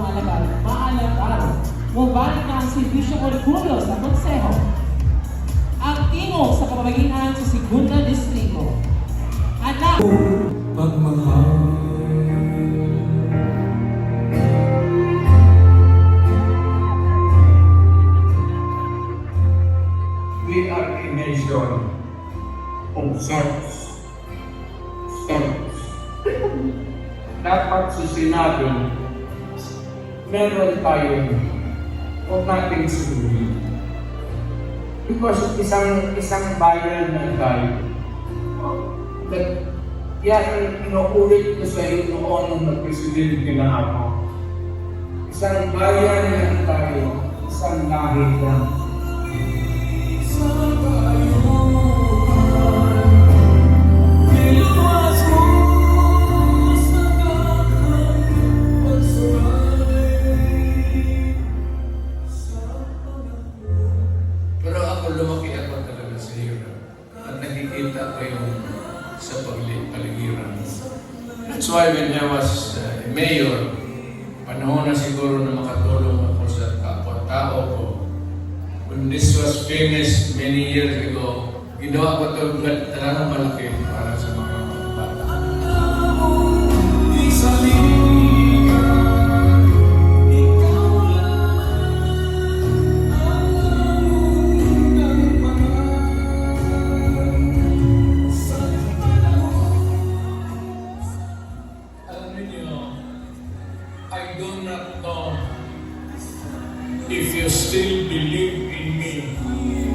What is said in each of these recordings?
o maalagal, maalagal. Mubalik na ang servisyo kurikulo sa konseho. Ang tingog sa kapamagitan sa Segunda Distrito. Anak, pagmahal We are a nation of sorts. Sorts. Dapat sa sinabi, meron tayong huwag nating suri. Because isang isang bayan na tayo, that yan inuulit ko sa iyo noon nung nag-presidente na ako. Isang bayan na tayo, isang lahi lang. Why when I was uh, mayor, panahon na siguro na makatulong ako sa kapwa-tao ko. When this was famous many years ago, ginawa ko ito I do not know if you still believe in me.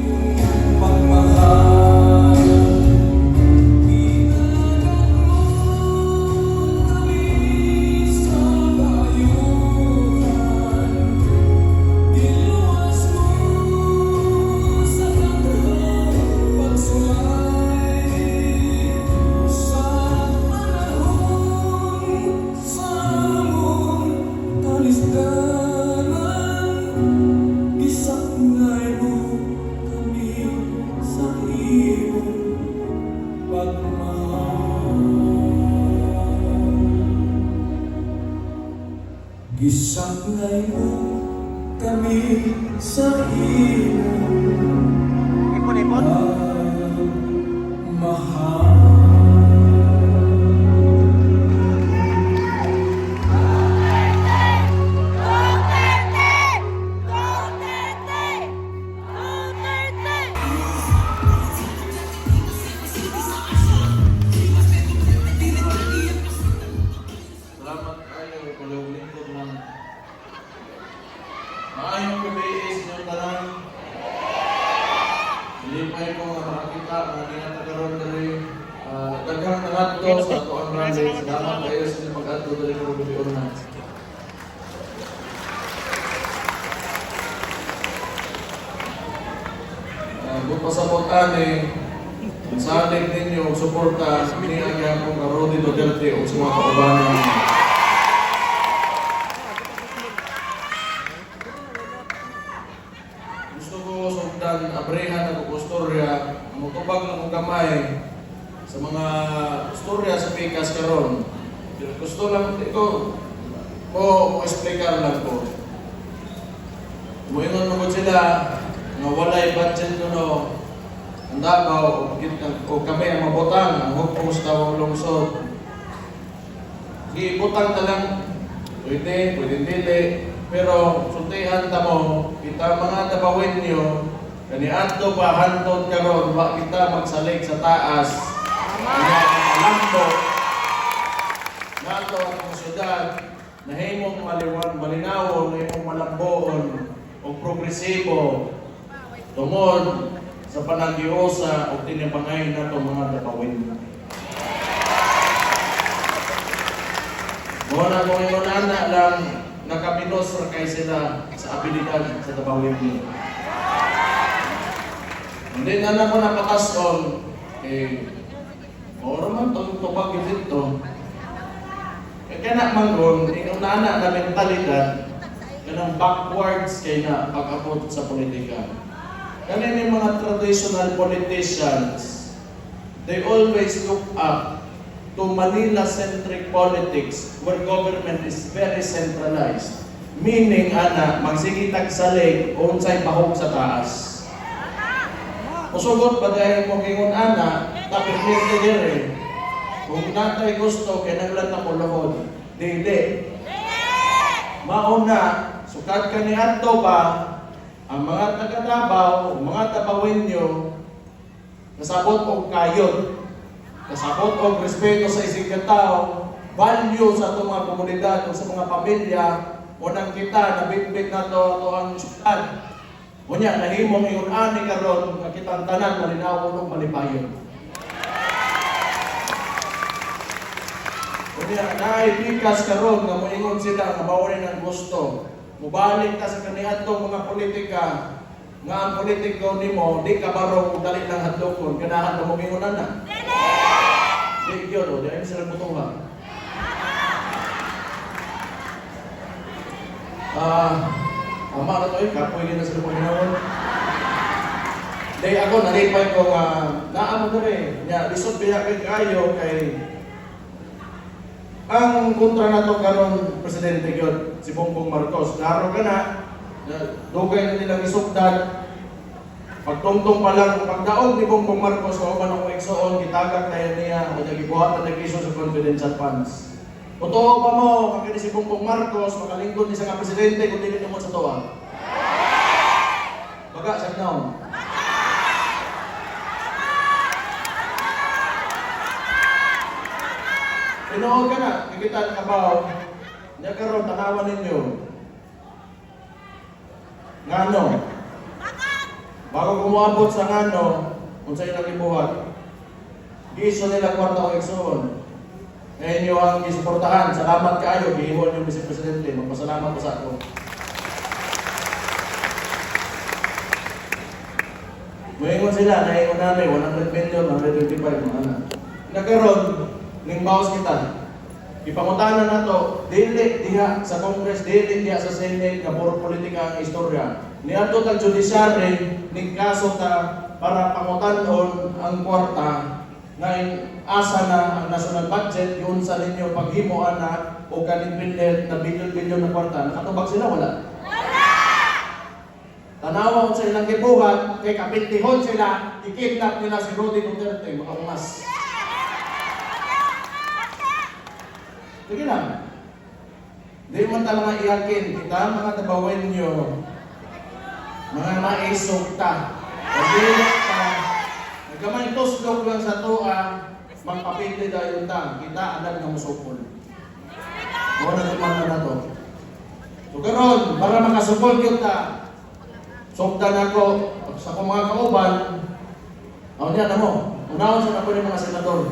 Gisaklay mo kami sa iyong Ipon-ipon. Nga makakita nga ginatagaron dali. Uh, daghang nangadto sa ato ang rally. Salamat kayo sa pag-adto dali ko gabi na. Uh, Bupasabotan eh, sa atin ninyo, suporta, ni ang yakong Rodi Duterte o sa mga kaubanan ninyo. Gusto ko sundan abrehan ng kustorya, mutubag ng kong gamay sa mga kustorya sa pikas karon. Gusto lang ito, o mo explicar lang ko. Sila nga walay budget kuno ang Davao o kami ang mabutang ang hukong sa Davao Lungsod. Giibutang na lang. Pwede, pwede dili, pero sultihan ta mo, kita mga dabawin nyo, kani adto pa hantod karon wa kita magsalig sa taas. Kaya alambo, nato ang syudad, nahimong maliwan, malinawon, nahimong malamboon, o progresibo, tungod sa panagyosa o tinipangay na itong mga dabawin. Muna kung yung nana lang nakapinos ra kay sila sa abilidad sa dabawin niyo. Hindi na na ko napatason, eh, Oro man itong tubag dito. Eh, kaya na manggon, yung nana na mentalidad, kanang backwards kay na pag-abot sa politika. Kanina yung mga traditional politicians, they always look up to Manila-centric politics where government is very centralized. Meaning, ana, magsigitag sa leg, unsay bahog sa taas. Musugot ba dahil mo gingon ana, tapos nito dire. Kung natay gusto, kaya naglan na kulahod. Dili. Mauna, sukat ka ni Adto ba, ang mga taga Davao, mga Tabawenyo, nasabot og kayot, nasabot og respeto sa isig katao, value sa itong mga komunidad o sa mga pamilya, unang kita, nabitbit na to, to ang syudad. Kunya, nahimong ingon ani karon nga tanan malinawon og malipayon. Kunya, naipikas karon nga moingon sila nga mawala ng gusto. Mubalik ta sa kaniadtong mga politika nga ang politiko nimo di ka baro kung dali lang hadlokon ganahan na mo mingunan na. Di gyud o, di ay sila mutuha. Ah, ama na to eh, kapoy na sila Panginoon. Dahil ako, nalipay ko nga, naamo ko rin, nga, lisod biya kay kayo kay ang kontra na to karon presidente gyud si Bongbong Marcos. Klaro ka na, na dugay na nilang isugdan. Pagtungtong pa lang, pagdaog ni Bongbong Marcos, o man ako igsoon, gitagak tayo niya, o nagibuhat na nag sa confidential funds. Totoo pa mo, kakini si Bongbong Marcos, makalingkod ni sa presidente, kung dili mo sa tuwa. Baga, sa now. Tinood ka na, kikita ka ba? Niya karon tanawan ninyo. Ngano? Bago kumuabot sa ngano, kung sa'yo nagibuhat, giso nila kwarta o eksoon. Ngayon nyo ang isuportahan. Salamat kayo, gihon yung Vice Presidente. Magpasalamat ko sa ako. Mayroon sila, naiwan namin, 100 million, 125, mga anak. Nagkaroon, ning bawas kita. Ipangutanan na to, dili diha sa Congress, dili diha sa Senate, nga puro politika ang istorya. Niadto tag judiciary, ning kaso ta para pangutanon ang kwarta nga asa na ang national budget yun sa ninyo paghimuan na o kaning pinlet na bilyon-bilyon na kwarta. Nakatubag sila, wala? Tanawa ko sa ilang gibuhat, kay kapintihon sila, ikidnap nila si Rudy Duterte, mga umas. Sige lang. Di mo ta mga iyakin, kita mga tabawen nyo, mga maisog ta. Pagdilok ta, nagkamay tuslok lang sa tuwa, magpapili dayon ta, kita alam nga musupol. Mo na tumanda na to. So karon, para makasupol yun ta, Sugdan ako sa akong mga kauban, ako niya na mo, unahon sa ako ng mga senador.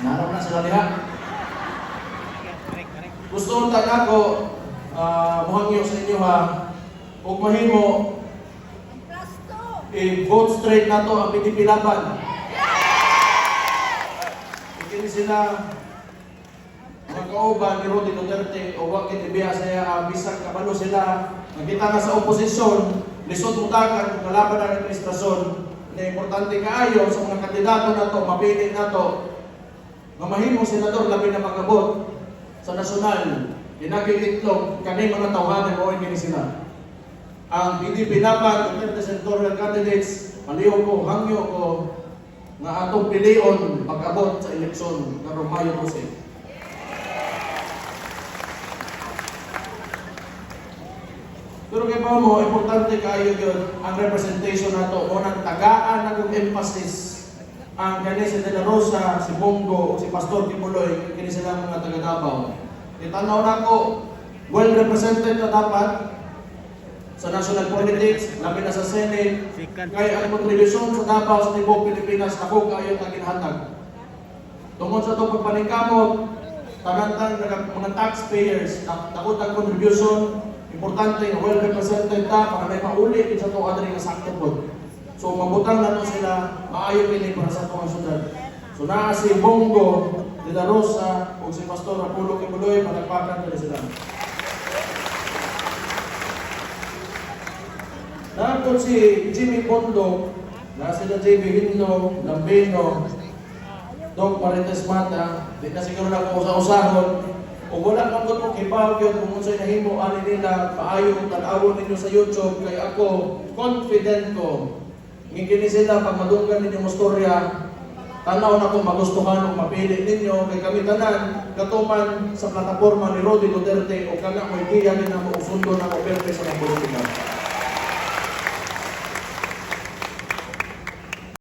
Narap na sila diha. Gusto ta ako, uh, muhangyo sa inyo ha, huwag mahimo, i-vote straight na ang PDP laban. Ikini sila, mga kauban ni Rudy Duterte, o wag kitibiya sa iya, uh, bisag kabalo sila, Nakita na sa oposisyon, lisod utakan kung kalaban ng administrasyon, na importante kaayo sa mga kandidato na to, mapili na to, senador labi na magabot sa nasyonal, inagiitlog, kani mga tawanan mo kini sila. Ang PDP laban, Duterte senatorial candidates, paliw ko, hangyo ko, nga atong pilion pag-abot sa eleksyon karong Mayo 12. Pero kay mo, importante kayo yun, ang representation na to, o nang tagaan na kong emphasis ang kani si De La Rosa, si Bongo, si Pastor Timuloy, kini sila mga taga Davao. Itanaw na ko, well represented na dapat sa national politics, labi na sa Senate, kaya ang kontribusyon sa Davao sa Tibok Pilipinas, ako kayo ang ginhatag. Tungkol sa itong pagpaningkamot, tanantang mga taxpayers, takot ang contribution, importante well represented ta para may mauli sa tuwa diri nga sakto pod. So mabutang na sila maayo kini para sa tuwa syudad. So naa si Bongo de la Rosa ug si Pastor Apollo Kibuloy palakpakan diri sila. Nato si Jimmy Pondo, na sila JB Hino, Lambeno, Dog Marites Mata, di na siguro na sa usahon. O wala kang ko kibaw yun kung unsay nahimo ani nila paayo tan-awon ninyo sa YouTube kay ako confident ko ngikini sila pag madunggan ninyo mo storya tanaw na ko magustuhan o mapili ninyo kay kami tanan katuman sa plataporma ni Rodi Duterte o kana mo igiya ni na mo usundo na mo perte sa mga politika.